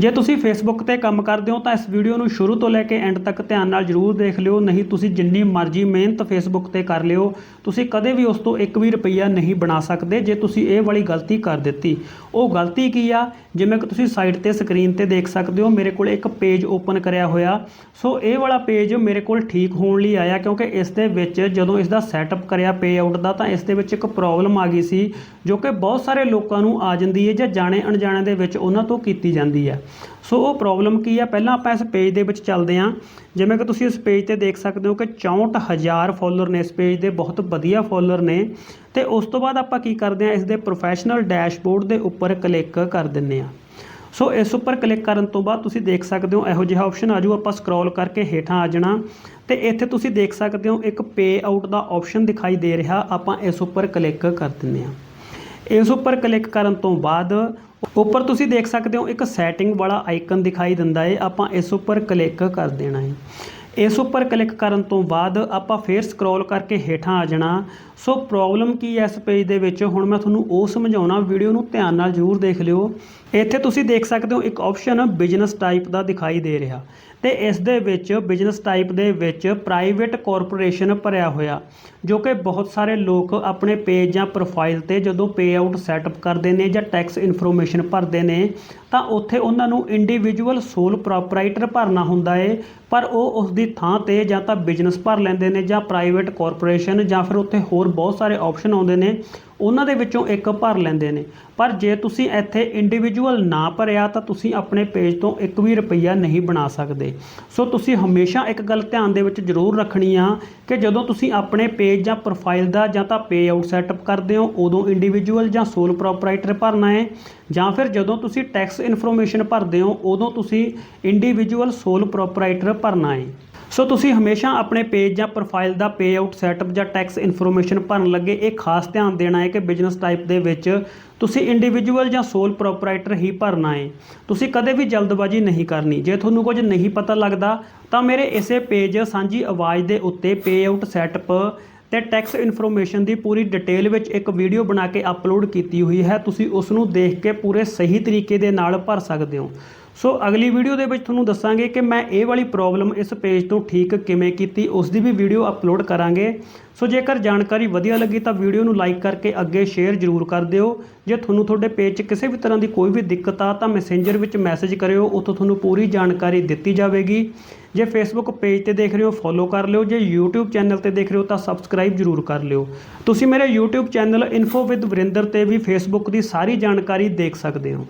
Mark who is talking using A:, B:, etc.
A: ਜੇ ਤੁਸੀਂ ਫੇਸਬੁੱਕ ਤੇ ਕੰਮ ਕਰਦੇ ਹੋ ਤਾਂ ਇਸ ਵੀਡੀਓ ਨੂੰ ਸ਼ੁਰੂ ਤੋਂ ਲੈ ਕੇ ਐਂਡ ਤੱਕ ਧਿਆਨ ਨਾਲ ਜਰੂਰ ਦੇਖ ਲਿਓ, ਨਹੀਂ ਤੁਸੀਂ ਜਿੰਨੀ ਮਰਜ਼ੀ ਮਿਹਨਤ ਫੇਸਬੁੱਕ ਤੇ ਕਰ ਲਿਓ, ਤੁਸੀਂ ਕਦੇ ਵੀ ਉਸ ਤੋਂ ਇੱਕ ਵੀ ਰੁਪਈਆ ਨਹੀਂ ਬਣਾ ਸਕਦੇ ਜੇ ਤੁਸੀਂ ਇਹ ਵਾਲੀ ਗਲਤੀ ਕਰ ਦਿੱਤੀ। ਉਹ ਗਲਤੀ ਕੀ ਆ? ਜਿਵੇਂ ਕਿ ਤੁਸੀਂ ਸਾਈਟ ਤੇ ਸਕਰੀਨ ਤੇ ਦੇਖ ਸਕਦੇ ਹੋ, ਮੇਰੇ ਕੋਲ ਇੱਕ ਪੇਜ ਓਪਨ ਕਰਿਆ ਹੋਇਆ। ਸੋ ਇਹ ਵਾਲਾ ਪੇਜ ਮੇਰੇ ਕੋਲ ਠੀਕ ਹੋਣ ਲਈ ਆਇਆ ਕਿਉਂਕਿ ਇਸ ਦੇ ਵਿੱਚ ਜਦੋਂ ਇਸ ਦਾ ਸੈਟਅਪ ਕਰਿਆ ਪੇ ਆਊਟ ਦਾ ਤਾਂ ਇਸ ਦੇ ਵਿੱਚ ਇੱਕ ਪ੍ਰੋਬਲਮ ਆ ਗਈ ਸੀ, ਜੋ ਕਿ ਬਹੁਤ ਸਾਰੇ ਲੋਕਾਂ ਨੂੰ ਆ ਜਾਂਦੀ ਹੈ ਜਾਂ ਜਾਣੇ ਅਣਜਾਣੇ ਦੇ ਵਿੱਚ ਉਹਨਾਂ ਤੋਂ ਕੀਤੀ ਜਾਂਦੀ ਹੈ। ਸੋ ਉਹ ਪ੍ਰੋਬਲਮ ਕੀ ਆ? ਪਹਿਲਾਂ ਆਪਾਂ ਇਸ ਪੇਜ ਦੇ ਵਿੱਚ ਚੱਲਦੇ ਹਾਂ। ਜਿਵੇਂ ਕਿ ਤੁਸੀਂ ਇਸ ਪੇਜ ਤੇ ਦੇਖ ਸਕਦੇ ਹੋ ਕਿ 64000 ਫਾਲੋਅਰ ਨੇ ਇਸ ਪੇਜ ਦੇ, ਬਹੁਤ ਵਧੀਆ ਫਾਲੋਅਰ ਨੇ। ਤੇ ਉਸ ਤੋਂ ਬਾਅਦ ਆਪਾਂ ਕੀ ਕਰਦੇ ਹਾਂ? ਇਸ ਦੇ ਪ੍ਰੋਫੈਸ਼ਨਲ ਡੈਸ਼ਬੋਰਡ ਦੇ ਉੱਪਰ ਕਲਿੱਕ ਕਰ ਦਿੰਨੇ ਆ ਸੋ ਇਸ ਉੱਪਰ ਕਲਿੱਕ ਕਰਨ ਤੋਂ ਬਾਅਦ ਤੁਸੀਂ ਦੇਖ ਸਕਦੇ ਹੋ, ਇਹੋ ਜਿਹਾ ਆਪਸ਼ਨ ਆ ਜਾਊ। ਆਪਾਂ ਸਕਰੋਲ ਕਰਕੇ ਹੇਠਾਂ ਆ ਜਾਣਾ। ਤੇ ਇੱਥੇ ਤੁਸੀਂ ਦੇਖ ਸਕਦੇ ਹੋ, ਇੱਕ ਪੇ ਆਊਟ ਦਾ ਆਪਸ਼ਨ ਦਿਖਾਈ ਦੇ ਰਿਹਾ। ਆਪਾਂ ਇਸ ਉੱਪਰ ਕਲਿੱਕ ਕਰ ਦਿੰਨੇ ਆ ਇਸ ਉੱਪਰ ਕਲਿੱਕ ਕਰਨ ਤੋਂ ਬਾਅਦ ਉੱਪਰ ਤੁਸੀਂ ਦੇਖ ਸਕਦੇ ਹੋ ਇੱਕ ਸੈਟਿੰਗ ਵਾਲਾ ਆਈਕਨ ਦਿਖਾਈ ਦਿੰਦਾ ਹੈ ਆਪਾਂ ਇਸ ਉੱਪਰ ਕਲਿੱਕ ਕਰ ਦੇਣਾ ਹੈ ਇਸ ਉੱਪਰ ਕਲਿੱਕ ਕਰਨ ਤੋਂ ਬਾਅਦ ਆਪਾਂ ਫੇਰ ਸਕਰੋਲ ਕਰਕੇ ਹੇਠਾਂ ਆ ਜਾਣਾ। ਸੋ ਪ੍ਰੋਬਲਮ ਕੀ ਹੈ ਇਸ ਪੇਜ ਦੇ ਵਿੱਚ? ਹੁਣ ਮੈਂ ਤੁਹਾਨੂੰ ਉਹ ਸਮਝਾਉਣਾ ਵੀਡੀਓ ਨੂੰ ਧਿਆਨ ਨਾਲ ਜ਼ਰੂਰ ਦੇਖ ਲਿਓ। ਇੱਥੇ ਤੁਸੀਂ ਦੇਖ ਸਕਦੇ ਹੋ ਇੱਕ ਆਪਸ਼ਨ ਬਿਜ਼ਨਸ ਟਾਈਪ ਦਾ ਦਿਖਾਈ ਦੇ ਰਿਹਾ। ਤੇ ਇਸ ਦੇ ਵਿੱਚ ਬਿਜ਼ਨਸ ਟਾਈਪ ਦੇ ਵਿੱਚ ਪ੍ਰਾਈਵੇਟ ਕਾਰਪੋਰੇਸ਼ਨ ਭਰਿਆ ਹੋਇਆ, ਜੋ ਕਿ ਬਹੁਤ ਸਾਰੇ ਲੋਕ ਆਪਣੇ ਪੇਜ ਜਾਂ ਪ੍ਰੋਫਾਈਲ ਤੇ ਜਦੋਂ ਪੇ ਆਊਟ ਸੈਟਅਪ ਕਰਦੇ ਨੇ ਜਾਂ ਟੈਕਸ ਇਨਫੋਰਮੇਸ਼ਨ ਭਰਦੇ ਨੇ, ਤਾਂ ਉੱਥੇ ਉਹਨਾਂ ਨੂੰ ਇੰਡੀਵਿਜੂਅਲ ਸੋਲ ਪ੍ਰੋਪਰਾਈਟਰ ਭਰਨਾ ਹੁੰਦਾ ਏ। ਪਰ ਉਹ ਉਸ ਦੀ ਥਾਂ ਤੇ ਜਾਂ ਤਾਂ ਬਿਜ਼ਨਸ ਭਰ ਲੈਂਦੇ ਨੇ ਜਾਂ ਪ੍ਰਾਈਵੇਟ ਕਾਰਪੋਰੇਸ਼ਨ ਜਾਂ ਫਿਰ ਉੱਥੇ ਹੋਰ ਬਹੁਤ ਸਾਰੇ ਆਪਸ਼ਨ ਆਉਂਦੇ ਨੇ। ਉਹਨਾਂ ਦੇ ਵਿੱਚੋਂ ਇੱਕ ਭਰ ਲੈਂਦੇ ਨੇ। ਪਰ ਜੇ ਤੁਸੀਂ ਇੱਥੇ ਇੰਡੀਵਿਜੂਅਲ ਨਾ ਭਰਿਆ ਤਾਂ ਤੁਸੀਂ ਆਪਣੇ ਪੇਜ ਤੋਂ ਇੱਕ ਵੀ ਰੁਪਈਆ ਨਹੀਂ ਬਣਾ ਸਕਦੇ। ਸੋ ਤੁਸੀਂ ਹਮੇਸ਼ਾ ਇੱਕ ਗੱਲ ਧਿਆਨ ਦੇ ਵਿੱਚ ਜ਼ਰੂਰ ਰੱਖਣੀ ਆ ਕਿ ਜਦੋਂ ਤੁਸੀਂ ਆਪਣੇ ਪੇਜ ਜਾਂ ਪ੍ਰੋਫਾਈਲ ਦਾ ਜਾਂ ਤਾਂ ਪੇ ਆਊਟ ਸੈਟਅਪ ਕਰਦੇ ਹੋ, ਉਦੋਂ ਇੰਡੀਵਿਜੂਅਲ ਜਾਂ ਸੋਲ ਪ੍ਰੋਪਰਾਈਟਰ ਭਰਨਾ ਹੈ। ਜਾਂ ਫਿਰ ਜਦੋਂ ਤੁਸੀਂ ਟੈਕਸ ਇਨਫੋਰਮੇਸ਼ਨ ਭਰਦੇ ਹੋ, ਉਦੋਂ ਤੁਸੀਂ ਇੰਡੀਵਿਜੂਅਲ ਸੋਲ ਪ੍ਰੋਪਰਾਈਟਰ ਭਰਨਾ ਹੈ। ਸੋ ਤੁਸੀਂ ਹਮੇਸ਼ਾ ਆਪਣੇ ਪੇਜ ਜਾਂ ਪ੍ਰੋਫਾਈਲ ਦਾ ਪੇ ਆਊਟ ਸੈਟਅਪ ਜਾਂ ਟੈਕਸ ਇਨਫੋਰਮੇਸ਼ਨ ਭਰਨ ਲੱਗੇ ਇਹ ਖਾਸ ਧਿਆਨ ਦੇਣਾ ਹੈ ਕਿ ਬਿਜ਼ਨਸ ਟਾਈਪ ਦੇ ਵਿੱਚ ਤੁਸੀਂ ਇੰਡੀਵਿਜੂਅਲ ਜਾਂ ਸੋਲ ਪ੍ਰੋਪਰਾਈਟਰ ਹੀ ਭਰਨਾ ਹੈ। ਤੁਸੀਂ ਕਦੇ ਵੀ ਜਲਦਬਾਜ਼ੀ ਨਹੀਂ ਕਰਨੀ। ਜੇ ਤੁਹਾਨੂੰ ਕੁਝ ਨਹੀਂ ਪਤਾ ਲੱਗਦਾ, ਤਾਂ ਮੇਰੇ ਇਸੇ ਪੇਜ ਸਾਂਝੀ ਆਵਾਜ਼ ਦੇ ਉੱਤੇ ਪੇ ਆਊਟ ਸੈਟਅਪ ਤੇ ਟੈਕਸ ਇਨਫੋਰਮੇਸ਼ਨ ਦੀ ਪੂਰੀ ਡਿਟੇਲ ਵਿੱਚ ਇੱਕ ਵੀਡੀਓ ਬਣਾ ਕੇ ਅਪਲੋਡ ਕੀਤੀ ਹੋਈ ਹੈ। ਤੁਸੀਂ ਉਸ ਨੂੰ ਦੇਖ ਕੇ ਪੂਰੇ ਸਹੀ ਤਰੀਕੇ ਦੇ ਨਾਲ ਭਰ ਸਕਦੇ ਹੋ। ਸੋ ਅਗਲੀ ਵੀਡੀਓ ਦੇ ਵਿੱਚ ਤੁਹਾਨੂੰ ਦੱਸਾਂਗੇ ਕਿ ਮੈਂ ਇਹ ਵਾਲੀ ਪ੍ਰੋਬਲਮ ਇਸ ਪੇਜ ਤੋਂ ਠੀਕ ਕਿਵੇਂ ਕੀਤੀ ਉਸ ਦੀ ਵੀ ਵੀਡੀਓ ਅਪਲੋਡ ਕਰਾਂਗੇ। ਸੋ ਜੇਕਰ ਜਾਣਕਾਰੀ ਵਧੀਆ ਲੱਗੀ ਤਾਂ ਵੀਡੀਓ ਨੂੰ ਲਾਈਕ ਕਰਕੇ ਅੱਗੇ ਸ਼ੇਅਰ ਜ਼ਰੂਰ ਕਰ ਦਿਓ। ਜੇ ਤੁਹਾਨੂੰ ਤੁਹਾਡੇ ਪੇਜ 'ਚ ਕਿਸੇ ਵੀ ਤਰ੍ਹਾਂ ਦੀ ਕੋਈ ਵੀ ਦਿੱਕਤ ਆ ਤਾਂ ਮੈਸੇਂਜਰ ਵਿੱਚ ਮੈਸੇਜ ਕਰਿਓ, ਉੱਥੋਂ ਤੁਹਾਨੂੰ ਪੂਰੀ ਜਾਣਕਾਰੀ ਦਿੱਤੀ ਜਾਵੇਗੀ। ਜੇ ਫੇਸਬੁੱਕ ਪੇਜ ਤੇ ਦੇਖ ਰਹੇ ਹੋ ਫੋਲੋ ਕਰ ਲਿਓ। ਜੇ YouTube ਚੈਨਲ ਤੇ ਦੇਖ ਰਹੇ ਹੋ ਤਾਂ ਸਬਸਕ੍ਰਾਈਬ ਜ਼ਰੂਰ ਕਰ ਲਿਓ। ਤੁਸੀਂ ਮੇਰੇ YouTube channel info with Varinder ਤੇ ਵੀ ਫੇਸਬੁੱਕ ਦੀ ਸਾਰੀ ਜਾਣਕਾਰੀ ਦੇਖ ਸਕਦੇ ਹੋ।